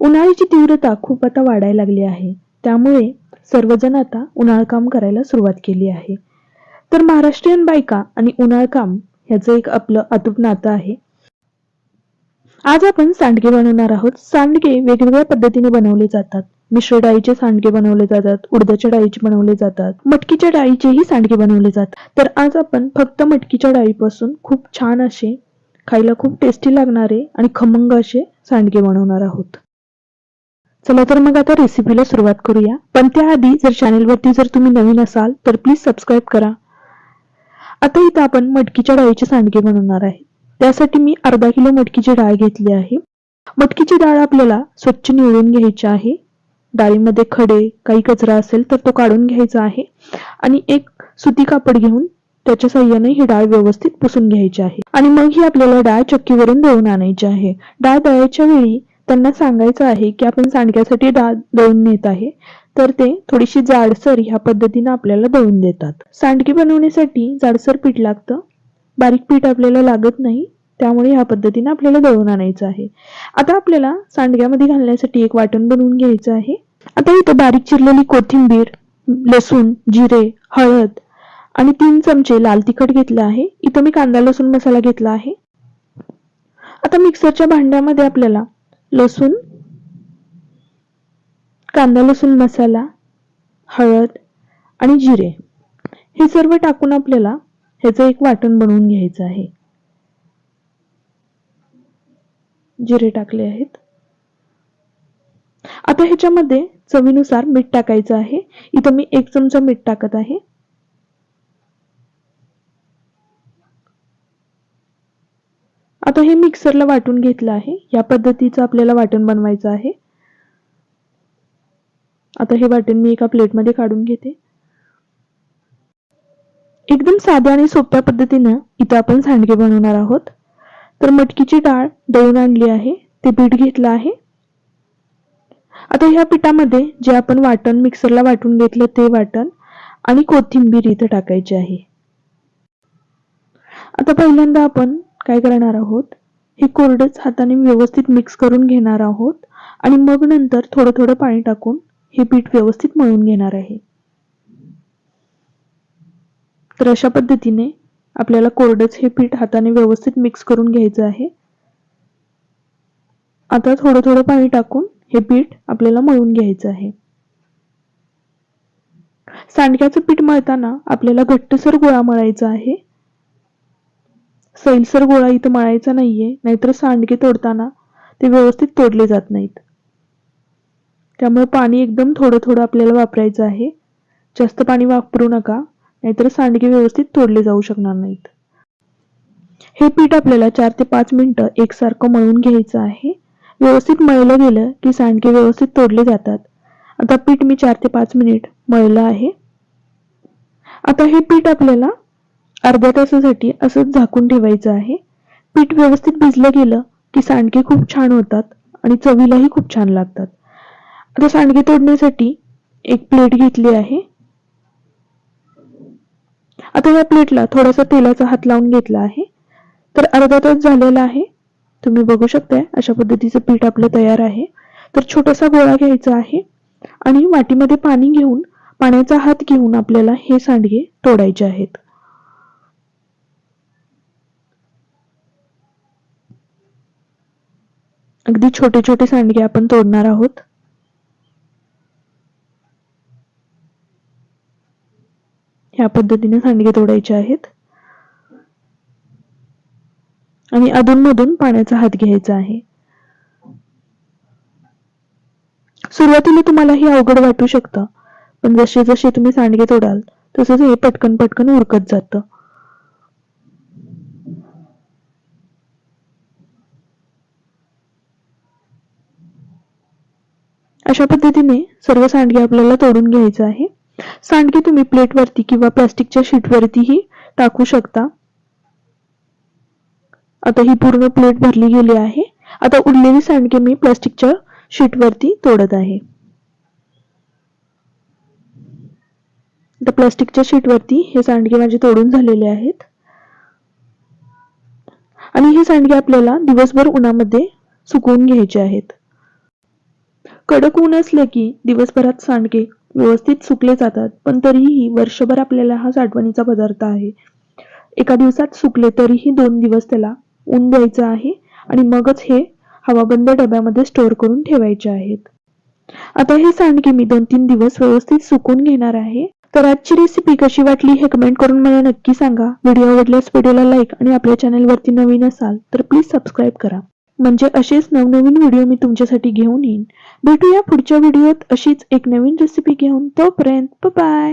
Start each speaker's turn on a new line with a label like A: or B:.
A: उन्हाळ्याची तीव्रता खूप आता वाढायला लागली आहे. त्यामुळे सर्वजण आता उन्हाळ काम करायला सुरुवात केली आहे. तर महाराष्ट्रीयन बायका आणि उन्हाळ काम ह्याचं एक आपलं अतूट नातं आहे. आज आपण सांडगे बनवणार आहोत. सांडगे वेगवेगळ्या पद्धतीने बनवले जातात. मिश्र डाळीचे सांडगे बनवले जातात उडदाच्या डाळीचे बनवले जातात मटकीच्या डाळीचेही सांडगे बनवले जातात. तर आज आपण फक्त मटकीच्या डाळीपासून खूप छान असे खायला खूप टेस्टी लागणारे आणि खमंग असे सांडगे बनवणार आहोत. चला तर मग आता रेसिपीला सुरुवात करूया. पण त्याआधी जर चॅनेलवरती जर तुम्ही नवीन असाल तर प्लीज सबस्क्राईब करा. आता इथं आपण मटकीच्या डाळीचे सांडगे बनवणार आहे. त्यासाठी मी अर्धा किलो मटकीची डाळ घेतली आहे. मटकीची डाळ आपल्याला स्वच्छ निवडून घ्यायची आहे. डाळीमध्ये खडे काही कचरा असेल तर तो काढून घ्यायचा आहे. आणि एक सुती कापड घेऊन त्याच्या साह्याने ही डाळ व्यवस्थित पुसून घ्यायची आहे. आणि मग ही आपल्याला डाळ चक्कीवरून दळून आणायची आहे. डाळ दळायच्या वेळी त्यांना सांगायचं आहे की आपण सांडग्यासाठी डाळ दळून नेत आहे तर ते थोडीशी जाडसर ह्या पद्धतीनं आपल्याला दळून देतात. सांडगे बनवण्यासाठी जाडसर पीठ लागतं. बारीक पीठ आपल्याला लागत नाही त्यामुळे ह्या पद्धतीनं आपल्याला दळून आणायचं आहे. आता आपल्याला सांडग्यामध्ये घालण्यासाठी एक वाटण बनवून घ्यायचं आहे. आता इथं बारीक चिरलेली कोथिंबीर लसूण जिरे हळद आणि तीन चमचे लाल तिखट घेतलं आहे. इथं मी कांदा लसूण मसाला घेतला आहे. आता मिक्सरच्या भांड्यामध्ये आपल्याला लसूण कांदा लसूण मसाला हळद आणि जिरे हे सर्व टाकून आपल्याला ह्याचं एक वाटण बनवून घ्यायचं आहे. जिरे टाकले आहेत. आता ह्याच्यामध्ये चवीनुसार मीठ टाकायचं आहे. इथं मी एक चमचा मीठ टाकत आहे. आता हे मिक्सरला वाटून घेतलं आहे. या पद्धतीचं आपल्याला वाटण बनवायचं आहे. आता हे वाटण मी एका प्लेटमध्ये काढून घेते. एकदम साध्या आणि सोप्या पद्धतीनं इथं आपण सांडगे बनवणार आहोत. तर मटकीची डाळ दळून आणली आहे. ते पीठ घेतलं आहे. आता ह्या पिठामध्ये जे आपण वाटण मिक्सरला वाटून घेतलं ते वाटण आणि कोथिंबीर इथं टाकायची आहे. आता पहिल्यांदा आपण काय करणार आहोत? हे कोरडंच हाताने व्यवस्थित मिक्स करून घेणार आहोत आणि मग नंतर थोडं थोडं पाणी टाकून हे पीठ व्यवस्थित मळून घेणार आहे. तर अशा पद्धतीने आपल्याला कोरडंच हे पीठ हाताने व्यवस्थित मिक्स करून घ्यायचं आहे. आता थोडं थोडं पाणी टाकून हे पीठ आपल्याला मळून घ्यायचं आहे. सांडक्याचं पीठ मळताना आपल्याला घट्टसर गोळा मळायचा आहे. सैलसर गोळा इथं मळायचा नाहीये नाहीतर सांडगे तोडताना ते व्यवस्थित तोडले जात नाहीत. त्यामुळे पाणी एकदम थोडं थोडं आपल्याला वापरायचं आहे. जास्त पाणी वापरू नका नाहीतर सांडगे व्यवस्थित तोडले जाऊ शकणार नाहीत. हे पीठ आपल्याला चार ते पाच मिनटं एकसारखं मळून घ्यायचं आहे. व्यवस्थित मळलं गेलं की सांडगे व्यवस्थित तोडले जातात. आता पीठ मी चार ते पाच मिनिट मळलं आहे. आता हे पीठ आपल्याला अर्ध्या तासासाठी असंच झाकून ठेवायचं आहे. पीठ व्यवस्थित भिजलं गेलं की सांडगे खूप छान होतात आणि चवीलाही खूप छान लागतात. आता सांडगे तोडण्यासाठी एक प्लेट घेतली आहे. आता या प्लेटला थोडासा तेलाचा हात लावून घेतला आहे. तर अर्धा तास झालेला आहे. तुम्ही बघू शकताय अशा पद्धतीचं पीठ आपलं तयार आहे. तर छोटासा गोळा घ्यायचा आहे आणि वाटीमध्ये पाणी घेऊन पाण्याचा हात घेऊन आपल्याला हे सांडगे तोडायचे आहेत. अगदी छोटे छोटे सांडगे आपण तोडणार आहोत. ह्या पद्धतीने सांडगे तोडायचे आहेत. आणि अधूनमधून पाण्याचा हात घ्यायचा आहे. सुरुवातीला तुम्हाला हे अवघड वाटू शकतं पण जसे जसे तुम्ही सांडगे तोडाल तसंच हे पटकन पटकन उरकत जातं. अशा पद्धतीने सर्व सांडगे आपल्याला तोडून घ्यायचं आहे. सांडगे तुम्ही प्लेटवरती किंवा प्लास्टिकच्या शीटवरतीही टाकू शकता. आता ही पूर्ण प्लेट भरली गेली आहे. आता उरलेली सांडगे मी प्लास्टिकच्या शीटवरती तोडत आहे. आता प्लास्टिकच्या शीटवरती हे सांडगे माझे तोडून झालेले आहेत. आणि हे सांडगे आपल्याला दिवसभर उन्हामध्ये सुकवून घ्यायचे आहेत. कडक ऊन असले की दिवसभरात सांडगे व्यवस्थित सुकले जातात पण तरीही वर्षभर आपल्याला हा साठवणीचा पदार्थ आहे. एका दिवसात सुकले तरीही दोन दिवस त्याला ऊन द्यायचं आहे आणि मगच हे हवाबंद डब्यामध्ये स्टोअर करून ठेवायचे आहेत. आता हे सांडगे मी दोन तीन दिवस व्यवस्थित सुकून घेणार आहे. तर आजची रेसिपी कशी वाटली हे कमेंट करून मला नक्की सांगा. व्हिडिओ आवडल्यास व्हिडिओला लाईक आणि आपल्या चॅनलवरती नवीन असाल तर प्लीज सबस्क्राईब करा. म्हणजे असेच नवनवीन व्हिडिओ मी तुमच्यासाठी घेऊन येईन. भेटूया पुढच्या व्हिडिओत अशीच एक नवीन रेसिपी घेऊन. तोपर्यंत बाय